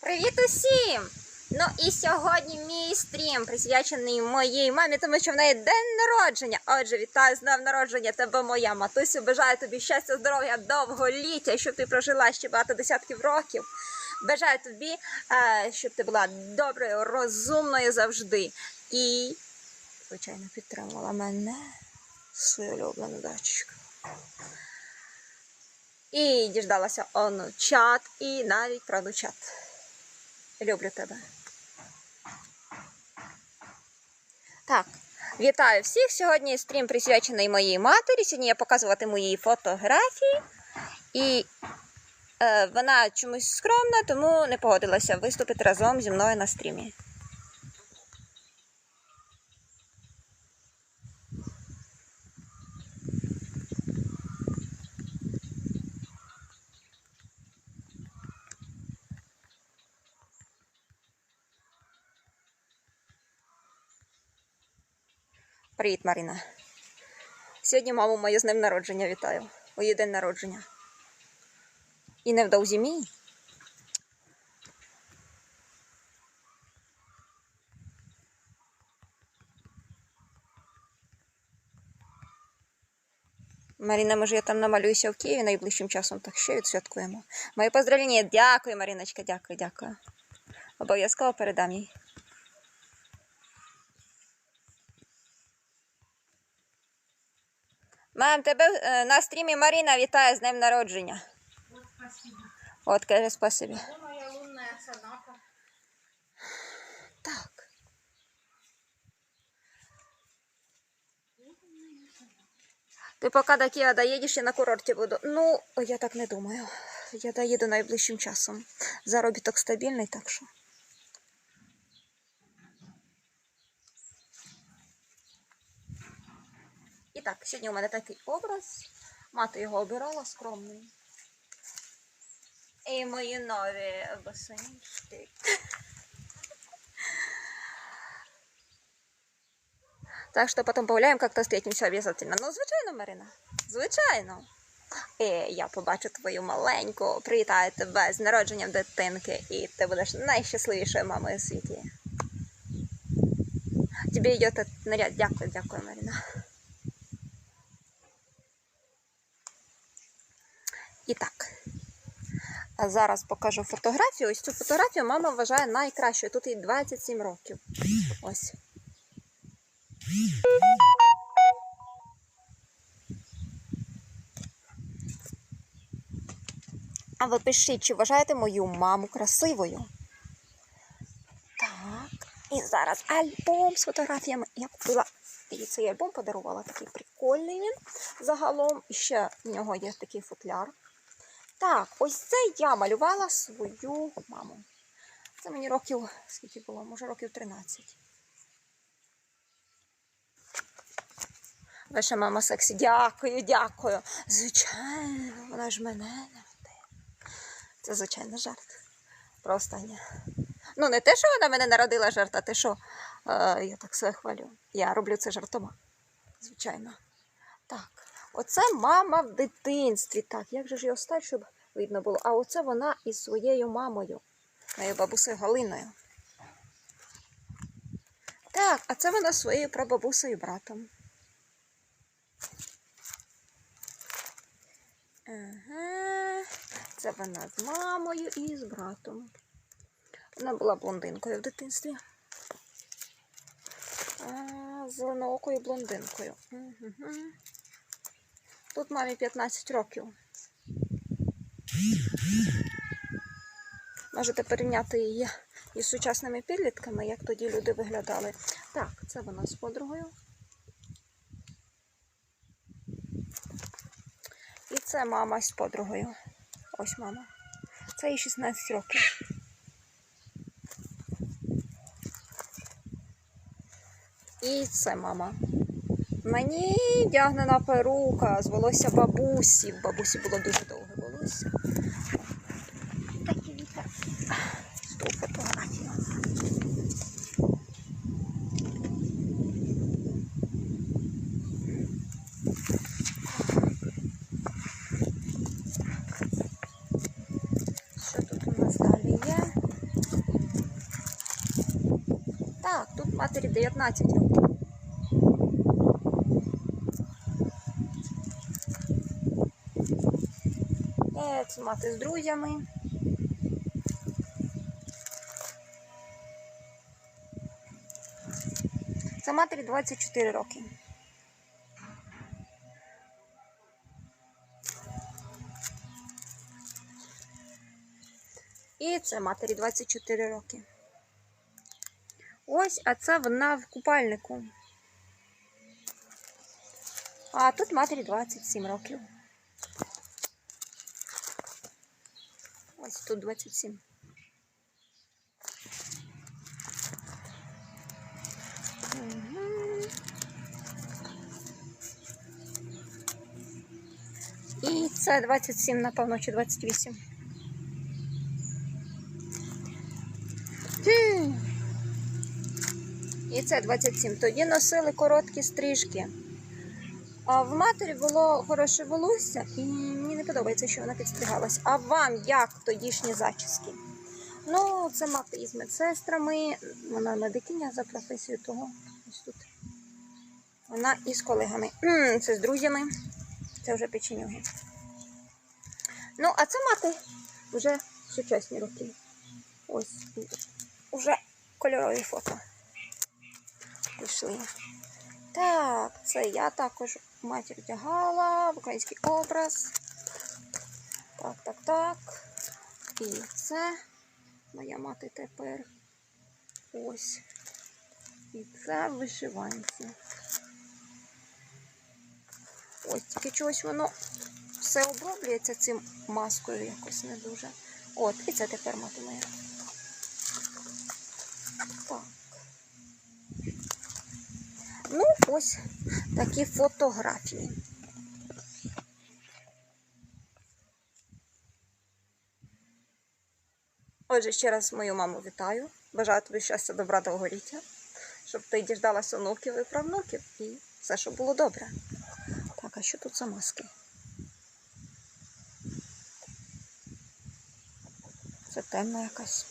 Привіт усім! Ну і сьогодні мій стрім присвячений моїй мамі, тому що в неї день народження. Отже, вітаю з днем народження тебе, моя матусю. Бажаю тобі щастя, здоров'я, довголіття, щоб ти прожила ще багато десятків років. Бажаю тобі, е, щоб ти була доброю, розумною завжди. І, звичайно, підтримувала мене, свою улюблену дочку. І діждалася онучат, і навіть правнучат. Люблю тебе. Так, вітаю всіх. Сьогодні стрім присвячений моїй матері. Сьогодні я показуватиму її фотографії. І е, вона чомусь скромна, тому не погодилася виступити разом зі мною на стрімі. Привіт, Маріна. Сьогодні маму мою з ним народження вітаю. У її день народження. І невдовзі мій. Маріна, може, я там намалююся в Києві найближчим часом, так ще відсвяткуємо. Моє поздравлення. Дякую, Маріночка, дякую, дякую. Обов'язково передам їй. Мам, тебе е, на стрімі Маріна вітає з днем народження. Спасибо. От, каже, спасибі. Моя соната? Так. Ти поки до Києва доїдеш, я на курорті буду. Ну, я так не думаю. Я доїду найближчим часом. Заробіток стабільний, так що. І так, сьогодні у мене такий образ. Мати його обирала скромний. І мої нові босонічки. Так что потом погуляємо, как-то встретимся обязательно. Ну, звичайно, Марина. Звичайно. І я побачу твою маленьку, привітаю тебе з народженням дитинки, і ти будеш найщасливішою мамою у світі. Тобі йде наряд. Дякую, дякую, Марина. І так. Зараз покажу фотографію. Ось цю фотографію мама вважає найкращою. Тут їй 27 років. Ось. А ви пишіть, чи вважаєте мою маму красивою? Так. І зараз альбом з фотографіями. Я купила і цей альбом подарувала такий прикольний він загалом. Ще в нього є такий футляр. Так, ось це я малювала свою маму. Це мені років, скільки було? Може, років 13. Ваша мама сексі. Дякую, дякую. Звичайно, вона ж мене народила. Це звичайно жарт. Про останнє. Ну, не те, що вона мене народила жарт, а те, що е, я так себе хвалю. Я роблю це жартома. Звичайно. Оце мама в дитинстві. Так, як же ж його стати, щоб видно було? А оце вона із своєю мамою, моєю бабусею Галиною. Так, а це вона своєю прабабусею братом. Ага. Це вона з мамою і з братом. Вона була блондинкою в дитинстві. А, зеленоокою блондинкою. Угу. Тут мамі 15 років. Можете порівняти її із сучасними підлітками, як тоді люди виглядали. Так, це вона з подругою. І це мама з подругою. Ось мама. Це їй 16 років. І це мама. Мені дягнена перука з волосся бабусі. Бабусі було дуже довге волосся. Ту фотографію. Що тут у нас далі є? Так, тут матері 19 мати з друзями. Це матері 24 роки. І це матері 24 роки. Ось, а це вона в купальнику. А тут матері 27 років. Ось тут 27. І це 27, напевно, чи 28. Хм. І це 27. Тоді носили короткі стрижки. А в матері було хороше волосся, і не подобається, що вона підстригалась. А вам як тодішні зачіски? Ну, це мати із медсестрами, вона медикиня за професією того. Ось тут. Вона із колегами. Це з друзями. Це вже печенюги. Ну, а це мати вже сучасні роки. Ось уже кольорові фото. Пішли. Так, це я також матір вдягала в український образ. Так, так, так. І це моя мати тепер. Ось. І це вишиванці. Ось тільки чогось воно все оброблюється цим маскою якось не дуже. От, і це тепер мати моя. Так. Ну, ось такі фотографії. Отже, ще раз мою маму вітаю. Бажаю тобі щастя, добра довголіття, щоб ти діждалася онуків і правнуків і все, щоб було добре. Так, а що тут за маски? Це темна якась.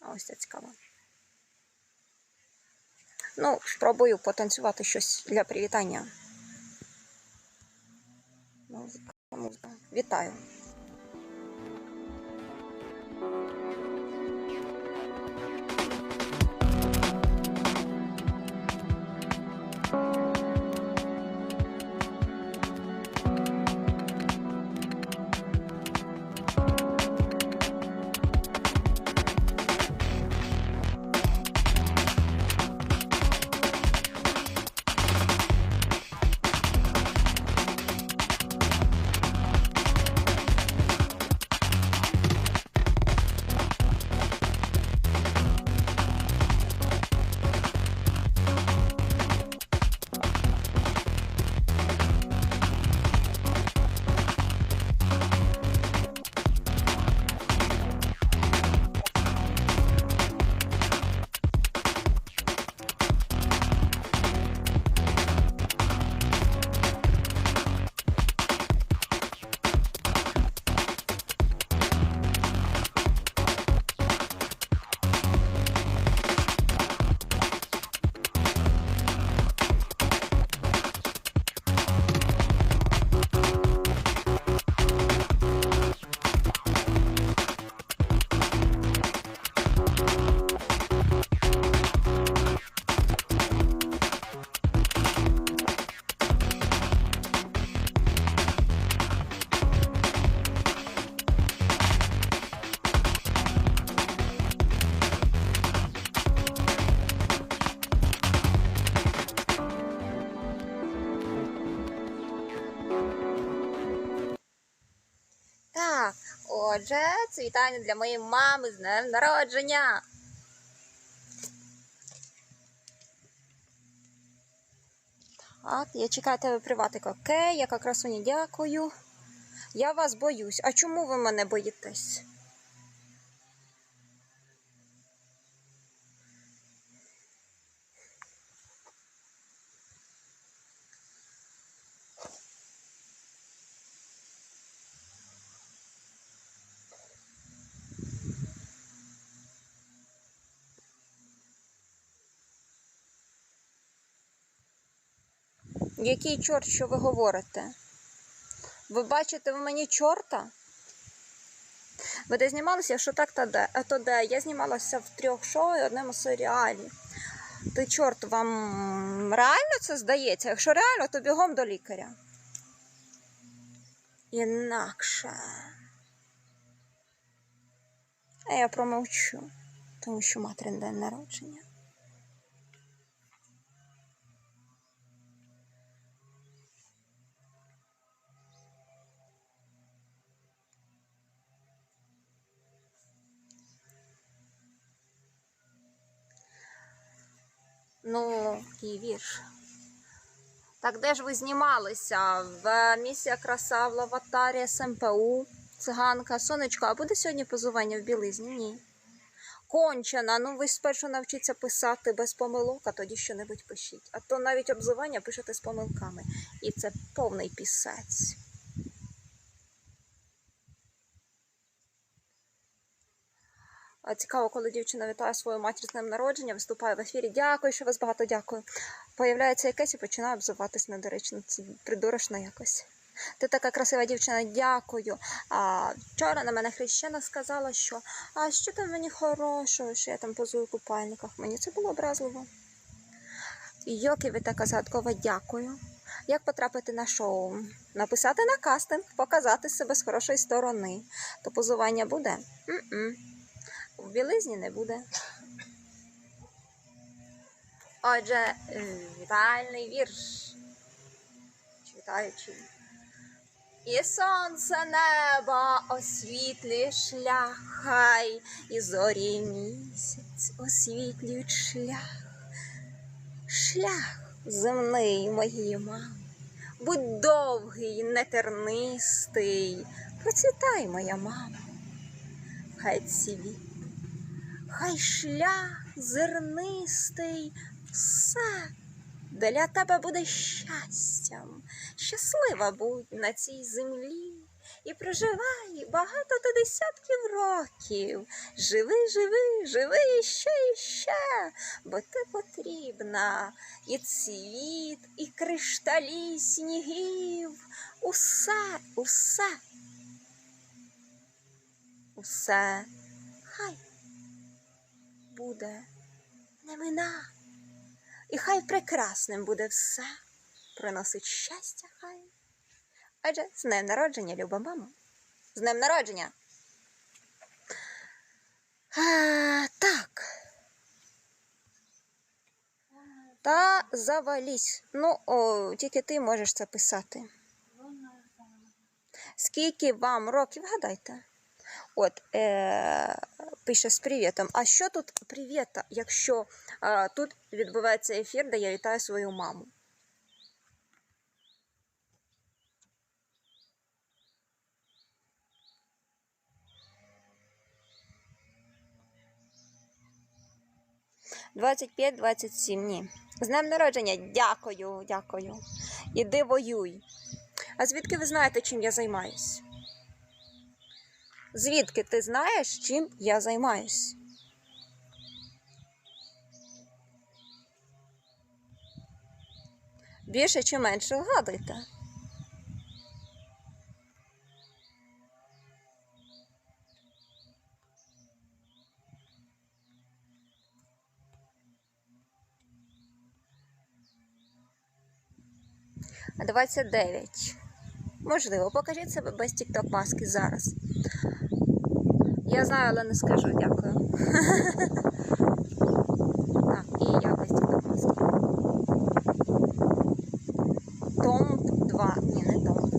Ось це цікаво. Ну, спробую потанцювати щось для привітання. Вітаю. Отже, вітання для моєї мами з днем народження. Так, я чекаю тебе приватик. Окей, яка красуня, дякую. Я вас боюсь. А чому ви мене боїтесь? Який чорт, що ви говорите? Ви бачите в мені чорта? Ви де знімалися? Якщо так, то де? А то де? Я знімалася в трьох шоу і одному серіалі. Ти чорт, вам реально це здається? Якщо реально, то бігом до лікаря. Інакше. А я промовчу, тому що материн день народження. Ну, який вірш. Так де ж ви знімалися? В місія краса в лаватарі СМПУ, циганка, сонечко, а буде сьогодні позування в білизні? Ні. Кончена, ну ви спершу навчіться писати без помилок, а тоді що-небудь пишіть. А то навіть обзивання пишете з помилками. І це повний пісець. Цікаво, коли дівчина вітає свою матір з днем народження, виступає в ефірі. Дякую, що вас багато дякую. Появляється якесь і починає обзиватись недоречно. Це придурочно якось. Ти така красива дівчина, дякую. А вчора на мене хрещена сказала, що а що там мені хорошого, що я там позую в купальниках. Мені це було образливо. Йоки, ви така загадкова, дякую. Як потрапити на шоу? Написати на кастинг, показати себе з хорошої сторони. То позування буде? М-м. В білизні не буде. Отже, вітальний вірш. Чи Вітаючий. І сонце неба освітлює шлях, хай і зорі місяць освітлюють шлях. Шлях земний моєї мами. Будь довгий, нетернистий, процвітай, моя мама. Хай цвіт, хай шлях зернистий, все для тебе буде щастям. Щаслива будь на цій землі і проживай багато то десятків років. Живи, живи, живи ще і ще, бо ти потрібна і цвіт, і кришталі снігів. Усе, усе, усе хай буде не мина. І хай прекрасним буде все, приносить щастя хай. Адже з днем народження, люба мама. З днем народження. А, так. Та завались. Ну, о, тільки ти можеш це писати. Скільки вам років, гадайте? От, е, пише з привітом. А що тут привіта, якщо е, тут відбувається ефір, де я вітаю свою маму? Двадцять п'ять, двадцять сім. Ні. З днем народження. Дякую, дякую. Іди воюй. А звідки ви знаєте, чим я займаюсь? Звідки ти знаєш, чим я займаюсь? Більше чи менше вгадуйте. Двадцять дев'ять. Можливо, покажіть себе без тікток маски зараз. Я знаю, але не скажу, дякую. Так, і я без тікток маски. Том 2. Ні, не том.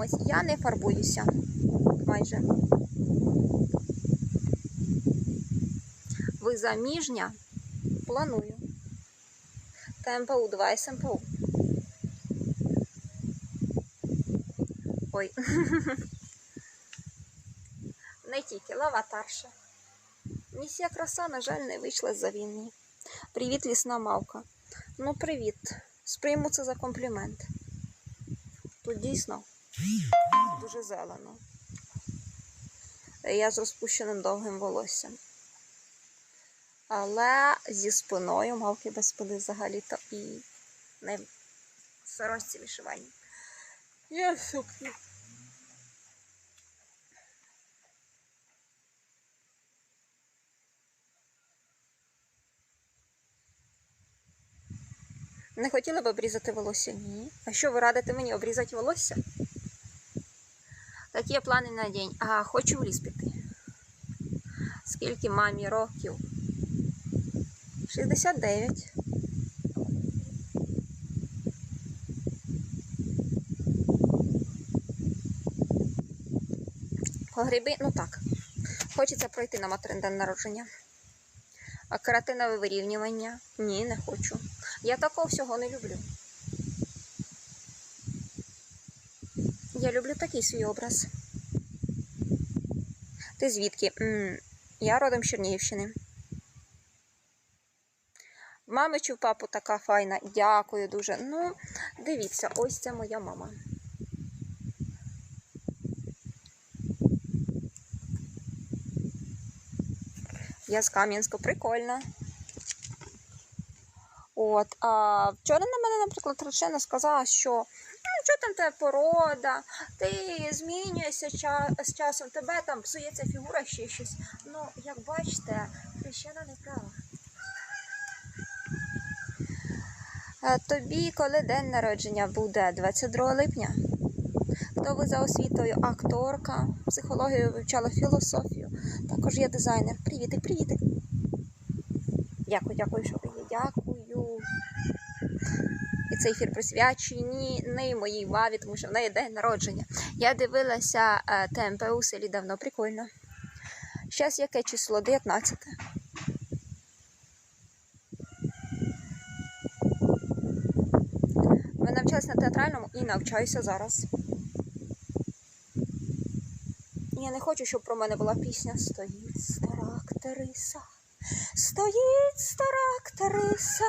Ось, я не фарбуюся. Майже. Ви заміжня? Планую. КМПУ 2 СМПУ. Ой. Не тільки лаватарша. Місія краса, на жаль, не вийшла за війни. Привіт, лісна мавка. Ну, привіт. Сприйму це за комплімент. Тут дійсно дуже зелено. Я з розпущеним довгим волоссям. Але зі спиною мавки без спини взагалі-то і не в сорочці вишиванні. Я сукні. Не хотіла б обрізати волосся? Ні. А що ви радите мені обрізати волосся? Такі плани на день. А хочу в ліс піти. Скільки мамі років? 69. По гриби, ну так. Хочеться пройти на материн день народження. А каратинове вирівнювання? Ні, не хочу. Я такого всього не люблю. Я люблю такий свій образ. Ти звідки? м я родом з Чернігівщини. Мами чи в папу така файна. Дякую дуже. Ну, дивіться, ось це моя мама. Я з Кам'янська, прикольно. От, а вчора на мене, наприклад, Речена сказала, що ну, що там тебе порода, ти змінюєшся з часом, тебе там псується фігура, ще щось. Ну, як бачите, хрещена не права. А тобі коли день народження буде 22 липня? Хто ви за освітою? Акторка, психологію вивчала філософію. Також є дизайнер. Привітик, привітик. Дякую, дякую, що ви є. Дякую. І цей ефір присвячений не моїй маві, тому що в неї день народження. Я дивилася е, ТМП у селі давно, прикольно. Зараз яке число? 19. Ви навчалися на театральному і навчаюся зараз. Я не хочу, щоб про мене була пісня Стоїть стара актриса, стоїть стара актриса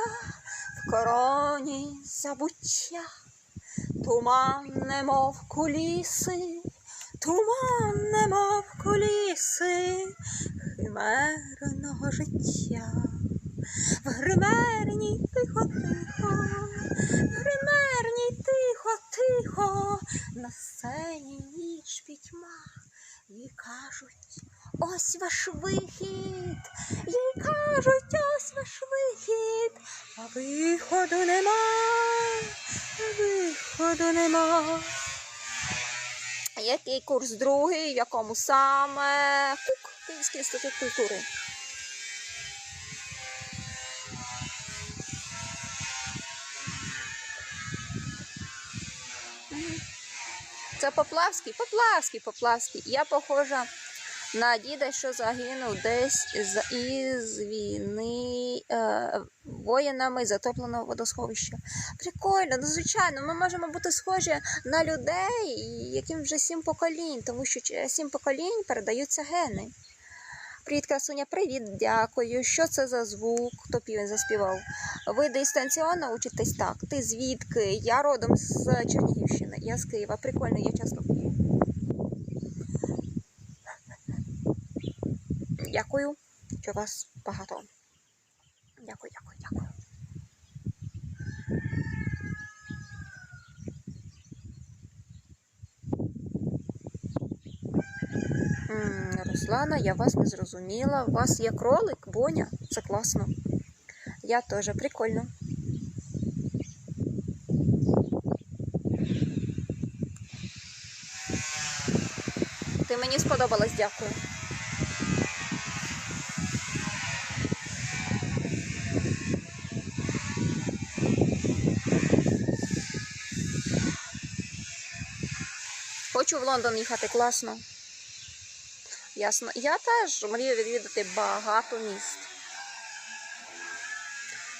в короні забуття, туман, немов куліси, туман, немов куліси химерного життя. В гримерній тихо-тихо, в гримерній тихо-тихо, на сцені ніч пітьма. Їй кажуть, ось ваш вихід. Їй кажуть, ось ваш вихід. А виходу нема, виходу нема. Який курс другий, в якому саме КУК, Київський інститут культури. Це Поплавський, Поплавський, Поплавський. Я похожа на діда, що загинув десь із війни е, воїнами затопленого водосховища. Прикольно, ну звичайно, ми можемо бути схожі на людей, яким вже сім поколінь, тому що сім поколінь передаються гени. Привіт, красуня, привіт, дякую. Що це за звук? Хто півень заспівав? Ви дистанційно учитесь так. Ти звідки? Я родом з Чернігівщини. Я з Києва. Прикольно, я часто в Києві. Дякую, що вас багато. Дякую, дякую, дякую. Руслана, я вас не зрозуміла. У вас є кролик, Боня? Це класно. Я теж прикольно. Ти мені сподобалась, дякую. Хочу в Лондон їхати класно. Ясно. Я теж мрію відвідати багато міст.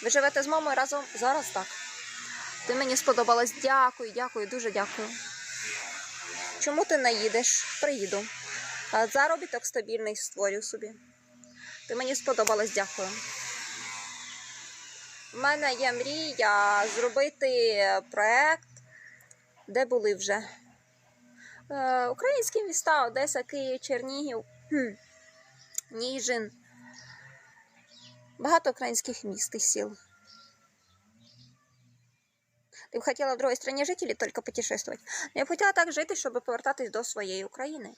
Ви живете з мамою разом? Зараз так. Ти мені сподобалась. Дякую, дякую, дуже дякую. Чому ти не їдеш? Приїду. Заробіток стабільний створю собі. Ти мені сподобалась, дякую. У мене є мрія зробити проект, де були вже. Е, Українські міста Одеса, Київ, Чернігів, хм, Ніжин. Багато українських міст і сіл. Ти б хотіла в другій країні жити чи тільки путешествувати? Ну, Я б хотіла так жити, щоб повертатись до своєї України.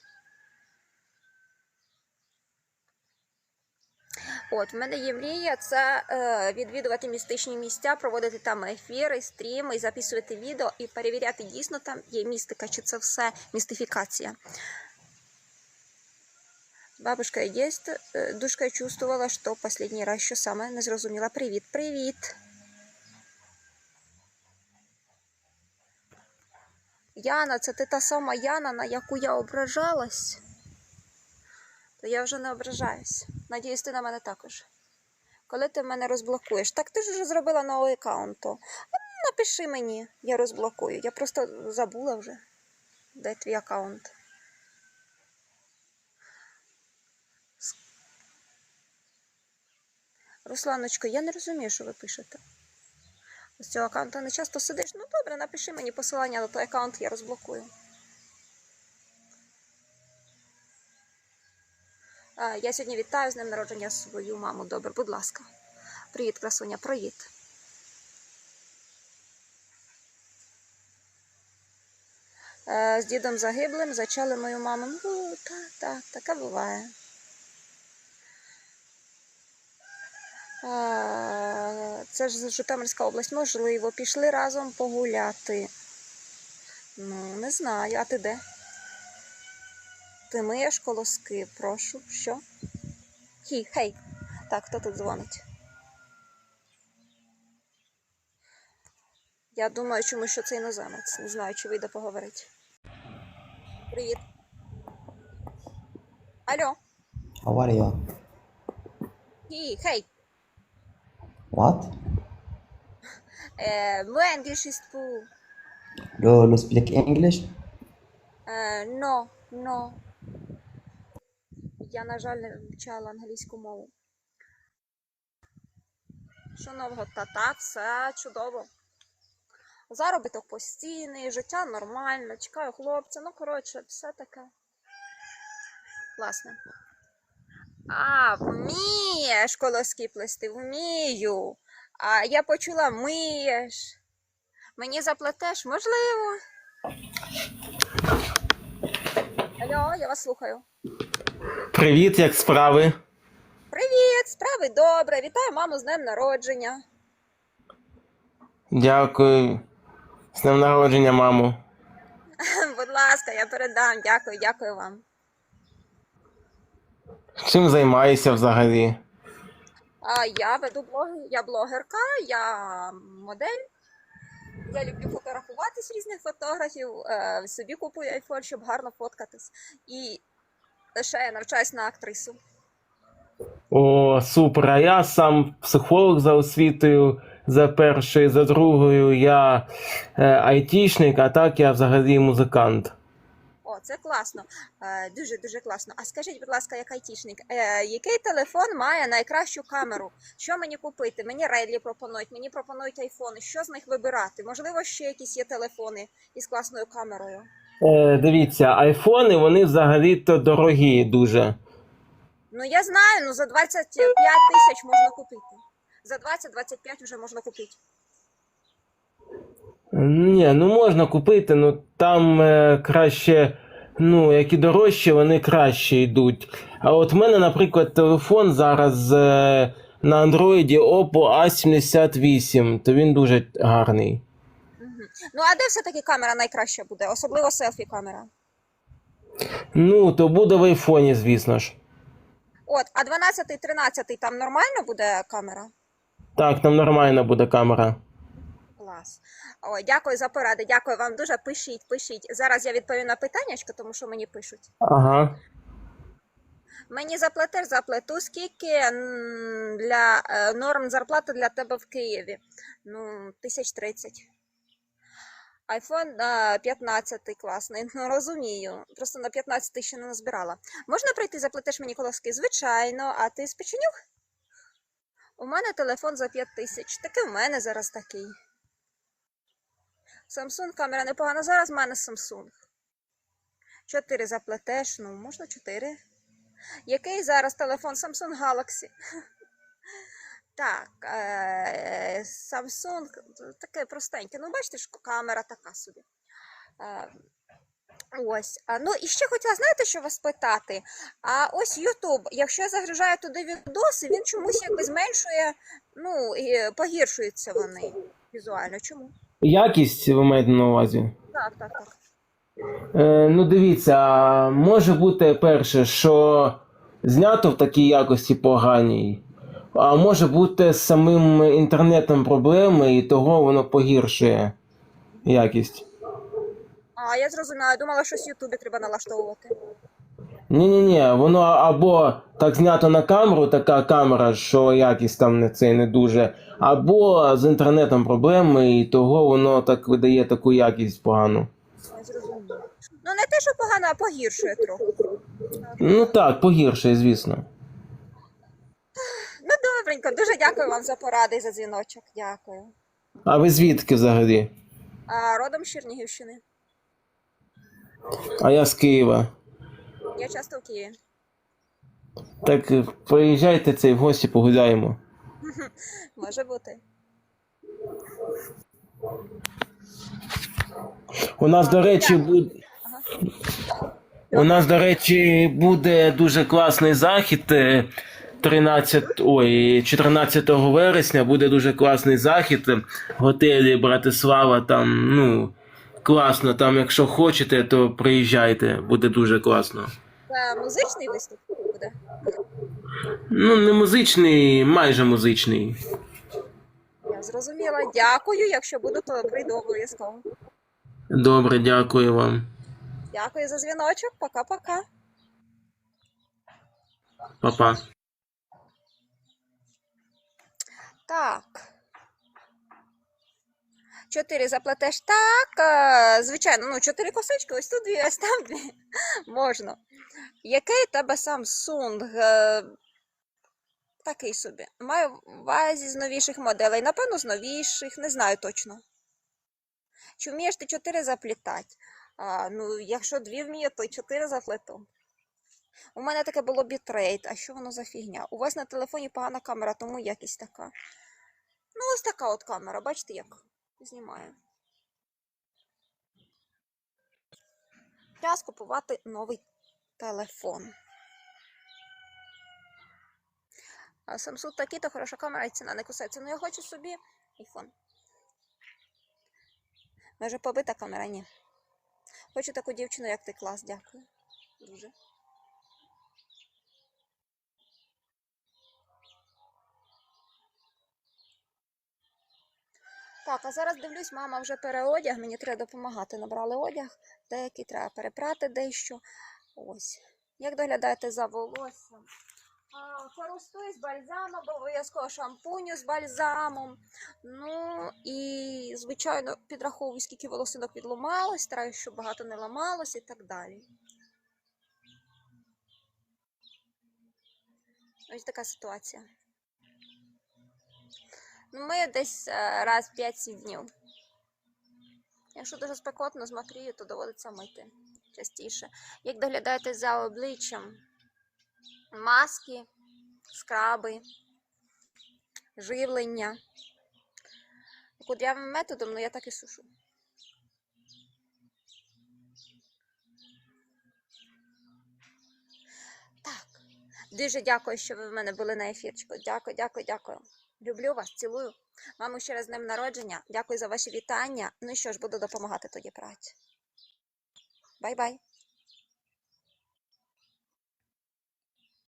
От, в мене є мрія це е, відвідувати містичні місця, проводити там ефіри, стріми, записувати відео і перевіряти, дійсно там є містика, чи це все містифікація. Бабушка есть. Э, Душка чувствовала, что последний раз що саме не зрозуміла. Привіт, привіт. Яна, це ти та сама Яна, на яку я ображалась. То я вже не ображаюсь. Надіюсь, ти на мене також. Коли ти мене розблокуєш? Так ти ж вже зробила новий аккаунт. Напиши мені, я розблокую. Я просто забула вже, де твій аккаунт. Русланочко, я не розумію, що ви пишете. З цього аккаунту не часто сидиш. Ну добре, напиши мені посилання на той аккаунт, я розблокую. Я сьогодні вітаю з днем народження свою маму. Добре, будь ласка. Привіт, красуня, привіт. Е, з дідом загиблим зачали мою маму. Ну, так, так, таке буває. Це ж Житомирська область, можливо, пішли разом погуляти. Ну, не знаю, а ти де? Ти миєш колоски, прошу, що? Хі, хей. Так, хто тут дзвонить? Я думаю, чому що це іноземець. Не знаю, чи вийде поговорити. Привіт. Алло. How are you? Хі, хей. What? English is poor. Do you speak English? Е, no, no. Я, на жаль, не вивчала англійську мову. Що нового? Та так, все чудово. Заробіток постійний, життя нормальне, чекаю хлопця, ну коротше, все таке. Класне. А, вмієш колоски плести, вмію. А я почула миєш. Мені заплетеш, можливо. Алло, я вас слухаю. Привіт, як справи? Привіт, справи добре. Вітаю маму з днем народження. Дякую. З днем народження, мамо. Будь ласка, я передам. Дякую, дякую вам. Чим займаєшся взагалі? А я веду блоги, я блогерка, я модель. Я люблю фотографуватись різних фотографів. Е, собі купую айфон, щоб гарно фоткатись. І ще я навчаюсь на актрису. О, супер. А я сам психолог за освітою, за першою, за другою. Я е, айтішник, а так я взагалі музикант. Це класно. Е, дуже дуже класно. А скажіть, будь ласка, як айтішник, е, який телефон має найкращу камеру? Що мені купити? Мені Редлі пропонують, мені пропонують айфони. Що з них вибирати? Можливо, ще якісь є телефони із класною камерою. Е, дивіться, айфони вони взагалі-то дорогі дуже. Ну я знаю, ну за 25 тисяч можна купити. За 20-25 вже можна купити. Ні, ну можна купити, ну там е, краще, ну, які дорожчі, вони краще йдуть. А от в мене, наприклад, телефон зараз е, на Android Oppo A78, то він дуже гарний. Ну а де все-таки камера найкраща буде? Особливо селфі камера. Ну, то буде в айфоні, звісно ж. От, а 12-13 там нормально буде камера? Так, там нормальна буде камера. Клас. Ой, дякую за поради. Дякую вам дуже. Пишіть, пишіть. Зараз я відповім на питання, тому що мені пишуть. Ага. Мені заплатиш, заплату. Скільки для е, норм зарплати для тебе в Києві? Ну, тисяч тридцять. Айфон е, 15 класний. Ну розумію. Просто на 15 ще не назбирала. Можна прийти, заплатиш мені колоски? Звичайно, а ти з печенюх? У мене телефон за 5 тисяч. Таки в мене зараз такий. Samsung камера непогана. Зараз в мене Samsung. Чотири заплатеш, ну, можна чотири. Який зараз телефон Samsung Galaxy? Так, е, Samsung таке простеньке. Ну, бачите, камера така собі. Е, ось. Ну і ще хотіла, знаєте, що вас питати? А ось YouTube, якщо я загружаю туди відоси, він чомусь якби зменшує, ну, і погіршуються вони візуально. Чому? Якість ви маєте на увазі? Так, так, так. Е, ну дивіться, може бути перше, що знято в такій якості поганій, а може бути з самим інтернетом проблеми, і того воно погіршує якість. А я зрозуміла, я думала, що з Ютубі треба налаштовувати. Ні, ні, ні, воно або так знято на камеру, така камера, що якість там не це не дуже, або з інтернетом проблеми, і того воно так видає таку якість погану. Ну не те, що погано, а погіршує трохи. Ну так, погіршує, звісно. Ну добренько, дуже дякую вам за поради і за дзвіночок. Дякую. А ви звідки взагалі? А родом з Чернігівщини. А я з Києва. Я часто в Києві. Так е, приїжджайте цей в гості погуляємо. Може бути. У нас, до речі, буде. У нас, до речі, буде дуже класний захід. е, 13, ой, 14 вересня буде дуже класний захід в готелі Братислава. Там, ну, класно. Там, якщо хочете, то приїжджайте, буде дуже класно. Це музичний виступ буде. Ну, не музичний, майже музичний. Я зрозуміла. Дякую. Якщо буду, то прийду обов'язково. Добре, дякую вам. Дякую за дзвіночок. Пока-пока. Па-па. Так. Чотири заплетеш так. е, Звичайно, ну, чотири косички, ось тут дві, ось там дві. Можна. Який тебе Samsung? Е, Такий собі. Маю в увазі з новіших моделей. Напевно, з новіших, не знаю точно. Чи вмієш ти чотири заплітати? А, ну, якщо дві вміє, то чотири заплету. У мене таке було бітрейт. А що воно за фігня? У вас на телефоні погана камера, тому якість така. Ну, ось така от камера, бачите, як знімає. Час купувати новий телефон. Samsung такий, то хороша камера і ціна не кусається. Ну я хочу собі iPhone. Може побита камера? Ні. Хочу таку дівчину, як ти клас, дякую. Дуже. Так, а зараз дивлюсь, мама вже переодяг, мені треба допомагати. Набрали одяг, деякий треба перепрати дещо. Ось. Як доглядаєте за волоссям? Користуюсь бальзамом, обов'язково шампуню з бальзамом. Ну і, звичайно, підраховую, скільки волосинок відломалось, стараюсь, щоб багато не ламалось і так далі. Ось така ситуація. Ми десь е, раз 5-7 днів. Якщо дуже спекотно з макрію, то доводиться мити частіше. Як доглядаєте за обличчям? Маски, скраби, живлення. Кудрявим методом, ну я так і сушу. Так. Дуже дякую, що ви в мене були на ефірчику. Дякую, дякую, дякую. Люблю вас, цілую. Маму ще раз з днем народження. Дякую за ваші вітання. Ну що ж, буду допомагати тоді працю. Бай-бай.